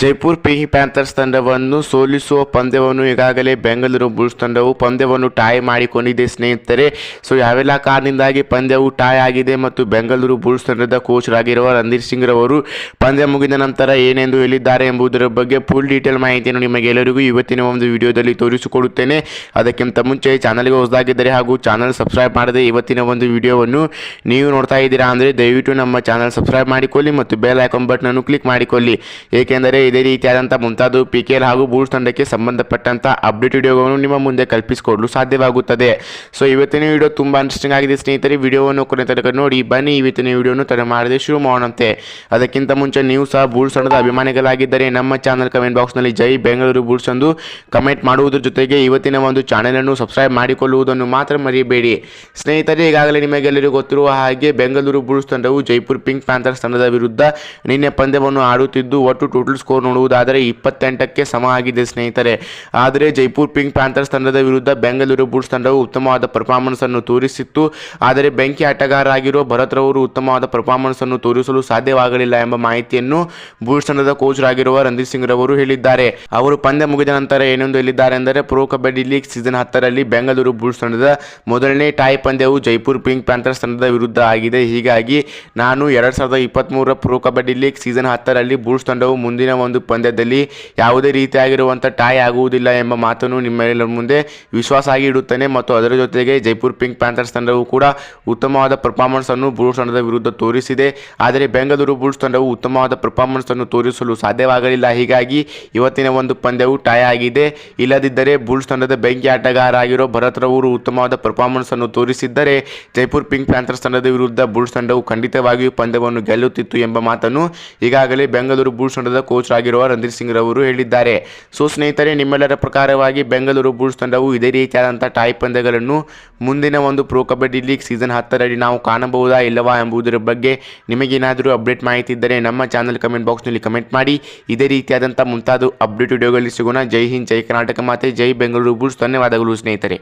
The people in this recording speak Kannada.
ಜೈಪುರ್ ಪೇಹಿ ಪ್ಯಾಂಥರ್ಸ್ ತಂಡವನ್ನು ಸೋಲಿಸುವ ಪಂದ್ಯವನ್ನು ಈಗಾಗಲೇ ಬೆಂಗಳೂರು ಬುಲ್ಸ್ ತಂಡವು ಪಂದ್ಯವನ್ನು ಟಾಯ್ ಮಾಡಿಕೊಂಡಿದೆ ಸ್ನೇಹಿತರೆ. ಸೊ, ಯಾವೆಲ್ಲ ಕಾರಣದಿಂದಾಗಿ ಪಂದ್ಯವು ಟಾಯ್ ಆಗಿದೆ ಮತ್ತು ಬೆಂಗಳೂರು ಬುಲ್ಸ್ ತಂಡದ ಕೋಚರಾಗಿರುವ ರಣಧೀರ್ ಸಿಂಗ್ ರವರು ಪಂದ್ಯ ಮುಗಿದ ನಂತರ ಏನೆಂದು ಹೇಳಿದ್ದಾರೆ ಎಂಬುದರ ಬಗ್ಗೆ ಫುಲ್ ಡೀಟೇಲ್ ಮಾಹಿತಿಯನ್ನು ನಿಮಗೆ ಎಲ್ಲರಿಗೂ ಇವತ್ತಿನ ಒಂದು ವಿಡಿಯೋದಲ್ಲಿ ತೋರಿಸಿಕೊಡುತ್ತೇನೆ. ಅದಕ್ಕಿಂತ ಮುಂಚೆ ಚಾನಲ್ಗೆ ಹೊಸದಾಗಿದ್ದರೆ ಹಾಗೂ ಚಾನಲ್ ಸಬ್ಸ್ಕ್ರೈಬ್ ಮಾಡದೆ ಇವತ್ತಿನ ಒಂದು ವಿಡಿಯೋವನ್ನು ನೀವು ನೋಡ್ತಾ ಇದ್ದೀರಾ ಅಂದರೆ ದಯವಿಟ್ಟು ನಮ್ಮ ಚಾನಲ್ ಸಬ್ಸ್ಕ್ರೈಬ್ ಮಾಡಿಕೊಳ್ಳಿ ಮತ್ತು ಬೆಲ್ ಐಕಾನ್ ಬಟನ್ ಅನ್ನು ಕ್ಲಿಕ್ ಮಾಡಿಕೊಳ್ಳಿ. ಏಕೆಂದರೆ ಇದೇ ರೀತಿಯಾದಂಥ ಮುಂತಾದ ಪಿ ಹಾಗೂ ಬೂಲ್ಸ್ ತಂಡಕ್ಕೆ ಸಂಬಂಧಪಟ್ಟಂಥ ಅಪ್ಡೇಟ್ ವಿಡಿಯೋಗಳನ್ನು ನಿಮ್ಮ ಮುಂದೆ ಕಲ್ಪಿಸಿಕೊಡಲು ಸಾಧ್ಯವಾಗುತ್ತದೆ. ಸೊ ಇವತ್ತಿನ ವಿಡಿಯೋ ತುಂಬ ಇಂಟ್ರೆಸ್ಟಿಂಗ್ ಆಗಿದೆ ಸ್ನೇಹಿತರೆ. ವಿಡಿಯೋವನ್ನು ಕೊನೆ ತನಕ ನೋಡಿ, ಬನ್ನಿ ಇವತ್ತಿನ ವಿಡಿಯೋನು ತಡೆ ಮಾಡದೆ ಶುರು ಮಾಡೋಣಂತೆ. ಅದಕ್ಕಿಂತ ಮುಂಚೆ ನೀವು ಸಹ ಬೂಲ್ಸ್ ತಂಡದ ಅಭಿಮಾನಿಗಳಾಗಿದ್ದರೆ ನಮ್ಮ ಚಾನಲ್ ಕಮೆಂಟ್ ಬಾಕ್ಸ್ನಲ್ಲಿ ಜೈ ಬೆಂಗಳೂರು ಬೂಲ್ಸ್ ಎಂದು ಕಮೆಂಟ್ ಮಾಡುವುದರ ಜೊತೆಗೆ ಇವತ್ತಿನ ಒಂದು ಚಾನೆಲನ್ನು ಸಬ್ಸ್ಕ್ರೈಬ್ ಮಾಡಿಕೊಳ್ಳುವುದನ್ನು ಮಾತ್ರ ಮರೆಯಬೇಡಿ ಸ್ನೇಹಿತರೆ, ಈಗಾಗಲೇ ನಿಮಗೆಲ್ಲರಿಗೂ ಗೊತ್ತಿರುವ ಹಾಗೆ ಬೆಂಗಳೂರು ಬುಲ್ಸ್ ತಂಡವು ಜೈಪುರ್ ಪಿಂಕ್ ಪ್ಯಾಂಥರ್ಸ್ ತಂಡದ ವಿರುದ್ಧ ನಿನ್ನೆ ಪಂದ್ಯವನ್ನು ಆಡುತ್ತಿದ್ದು, ಒಟ್ಟು ಟೋಟಲ್ ಸ್ಕೋರ್ ನೋಡುವುದಾದರೆ ಇಪ್ಪತ್ತೆಂಟಕ್ಕೆ ಸಮ ಆಗಿದೆ ಸ್ನೇಹಿತರೆ. ಆದರೆ ಜೈಪುರ್ ಪಿಂಕ್ ಪ್ಯಾಂಥರ್ಸ್ ತಂಡದ ವಿರುದ್ಧ ಬೆಂಗಳೂರು ಬುಲ್ಸ್ ತಂಡವು ಉತ್ತಮವಾದ ಪರ್ಫಾರ್ಮೆನ್ಸ್ ಅನ್ನು ತೋರಿಸಿತ್ತು. ಆದರೆ ಬೆಂಕಿ ಆಟಗಾರ ಆಗಿರುವ ಭರತ್ ರವರು ಉತ್ತಮವಾದ ಪರ್ಫಾರ್ಮೆನ್ಸ್ ಅನ್ನು ತೋರಿಸಲು ಸಾಧ್ಯವಾಗಲಿಲ್ಲ ಎಂಬ ಮಾಹಿತಿಯನ್ನು ಬುಲ್ಸ್ ತಂಡದ ಕೋಚರಾಗಿರುವ ರಂದೀಪ್ ಸಿಂಗ್ ರವರು ಹೇಳಿದ್ದಾರೆ. ಅವರು ಪಂದ್ಯ ಮುಗಿದ ನಂತರ ಏನೊಂದು ಹೇಳಿದ್ದಾರೆ ಎಂದರೆ ಪ್ರೊ ಕಬಡ್ಡಿ ಲೀಗ್ ಸೀಸನ್ ಹತ್ತರಲ್ಲಿ ಬೆಂಗಳೂರು ಬುಲ್ಸ್ ತಂಡದ ಮೊದಲನೇ ಟಾಯ್ ಪಂದ್ಯವು ಜೈಪುರ್ ಪಿಂಕ್ ಪ್ಯಾಂಥರ್ಸ್ ತಂಡದ ವಿರುದ್ಧ ಆಗಿದೆ. ಹೀಗಾಗಿ ನಾನು ಎರಡ್ ಸಾವಿರದ ಇಪ್ಪತ್ತ್ಮೂರರ ಪ್ರೊ ಕಬಡ್ಡಿ ಲೀಗ್ ಸೀಸನ್ ಹತ್ತರಲ್ಲಿ ಬುಲ್ಸ್ ತಂಡವು ಮುಂದಿನ ಒಂದು ಪಂದ್ಯದಲ್ಲಿ ಯಾವುದೇ ರೀತಿಯಾಗಿರುವಂಥ ಟಾಯ್ ಆಗುವುದಿಲ್ಲ ಎಂಬ ಮಾತನ್ನು ನಿಮ್ಮೆಲ್ಲರ ಮುಂದೆ ವಿಶ್ವಾಸ ಆಗಿ ಇಡುತ್ತೇನೆ. ಮತ್ತು ಅದರ ಜೊತೆಗೆ ಜೈಪುರ್ ಪಿಂಕ್ ಪ್ಯಾಂಥರ್ಸ್ ತಂಡವು ಕೂಡ ಉತ್ತಮವಾದ ಪರ್ಫಾರ್ಮೆನ್ಸ್ ಅನ್ನು ಬುಲ್ಸ್ ತಂಡದ ವಿರುದ್ಧ ತೋರಿಸಿದೆ. ಆದರೆ ಬೆಂಗಳೂರು ಬುಲ್ಸ್ ತಂಡವು ಉತ್ತಮವಾದ ಪರ್ಫಾರ್ಮೆನ್ಸ್ ಅನ್ನು ತೋರಿಸಲು ಸಾಧ್ಯವಾಗಲಿಲ್ಲ. ಹೀಗಾಗಿ ಇವತ್ತಿನ ಒಂದು ಪಂದ್ಯವು ಟಾಯ್ ಆಗಿದೆ. ಇಲ್ಲದಿದ್ದರೆ ಬುಲ್ಸ್ ತಂಡದ ಬೆಂಕಿ ಆಟಗಾರ ಆಗಿರೋ ಭರತ್ ರವರು ಉತ್ತಮವಾದ ಪರ್ಫಾರ್ಮೆನ್ಸ್ ಅನ್ನು ತೋರಿಸಿದ್ದರೆ ಜೈಪುರ್ ಪಿಂಕ್ ಪ್ಯಾಂಥರ್ಸ್ ತಂಡದ ವಿರುದ್ಧ ಬುಲ್ಸ್ ತಂಡವು ಖಂಡಿತವಾಗಿಯೂ ಪಂದ್ಯವನ್ನು ಗೆಲ್ಲುತ್ತಿತ್ತು ಎಂಬ ಮಾತನ್ನು ಈಗಾಗಲೇ ಬೆಂಗಳೂರು ಬುಲ್ಸ್ ತಂಡದ ಆಗಿರುವ ರಣಧೀರ್ ಸಿಂಗ್ ರವರು ಹೇಳಿದ್ದಾರೆ. ಸೊ ಸ್ನೇಹಿತರೆ, ನಿಮ್ಮೆಲ್ಲರ ಪ್ರಕಾರವಾಗಿ ಬೆಂಗಳೂರು ಬುಲ್ಸ್ ತಂಡವು ಇದೇ ರೀತಿಯಾದಂಥ ಟಾಯ್ ಪಂದ್ಯಗಳನ್ನು ಮುಂದಿನ ಒಂದು ಪ್ರೊ ಕಬಡ್ಡಿ ಲೀಗ್ ಸೀಸನ್ ಹತ್ತರಲ್ಲಿ ನಾವು ಕಾಣಬಹುದಾ ಇಲ್ಲವಾ ಎಂಬುದರ ಬಗ್ಗೆ ನಿಮಗೇನಾದರೂ ಅಪ್ಡೇಟ್ ಮಾಹಿತಿ ಇದ್ದರೆ ನಮ್ಮ ಚಾನಲ್ ಕಮೆಂಟ್ ಬಾಕ್ಸ್ನಲ್ಲಿ ಕಮೆಂಟ್ ಮಾಡಿ. ಇದೇ ರೀತಿಯಾದಂಥ ಮುಂತಾದ ಅಪ್ಡೇಟ್ ವಿಡಿಯೋಗಳಲ್ಲಿ ಸಿಗೋಣ. ಜೈ ಹಿಂದ್, ಜೈ ಕರ್ನಾಟಕ ಮಾತೆ, ಜೈ ಬೆಂಗಳೂರು ಬುಲ್ಸ್. ಧನ್ಯವಾದಗಳು ಸ್ನೇಹಿತರೆ.